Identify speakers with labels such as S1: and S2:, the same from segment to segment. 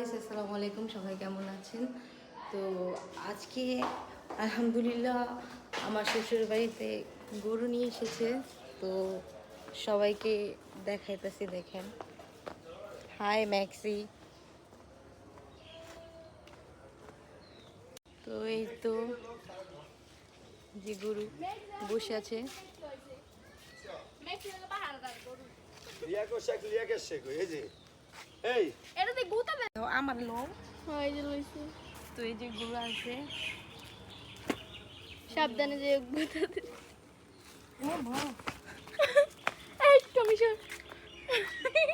S1: Guys আসসালামু আলাইকুম সবাই কেমন আছেন? তো আজকে আলহামদুলিল্লাহ আমার শ্বশুর বাড়িতে গরু নিয়ে এসেছে তো সবাইকে দেখাইতেছি দেখেন। Hi maxi. তো এই তো যে গরু বসে আছে।
S2: লিয়া কো শেখ লিয়া কে শেখ এই যে। এই।
S1: তো আমার লোক
S3: হয় যে লইছি।
S1: তো এই যে গরু আছে।
S3: সাবধানে যে গুতাতে
S1: ও বাহ
S3: এই কমিশন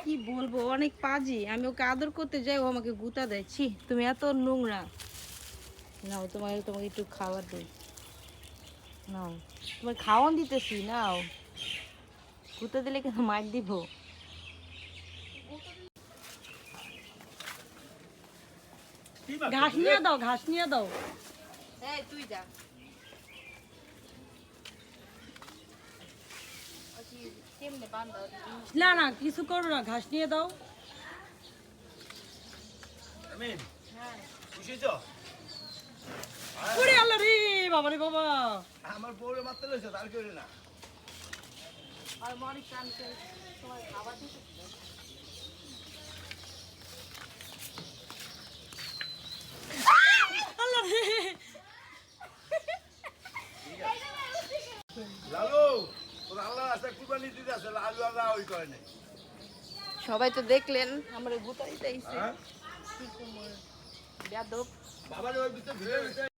S1: কি বলব অনেক পাজি। আমি ওকে আদর করতে যাই ও আমাকে গুতা দেয়। ছি তুমি এত নোংরা। নাও তোমাকে তোমাকে একটু খাবার দিই। নাও। তোমার খাওয়ান দিতেছি নাও। গুতা দিলে কিন্তু মার দিব
S2: কি বাপ
S1: ঘাস নিয়ে দাও ঘাস নিয়ে দাও। এই তুই যা। না না কিছু করো না ঘাস নিয়ে দাও।
S2: আমিন
S1: ওরে আল্লাহ রে বাবা রে বাবা।
S2: আমার বউরে মারতে লইছে তার করে না।
S1: আর মনে কানতে তোমার খাবার দিতে আল্লাহ রে
S2: লালু তোর আল্লাহ রাস্তা কুরবানি দিতে আছে লালু আল্লাহ ওই করে নাই।
S1: সবাই তো দেখলেন আমরা গুতাই চাইছি
S2: হ্যাঁ?
S1: কি কুমোর
S2: বাবা ওই ভিতরে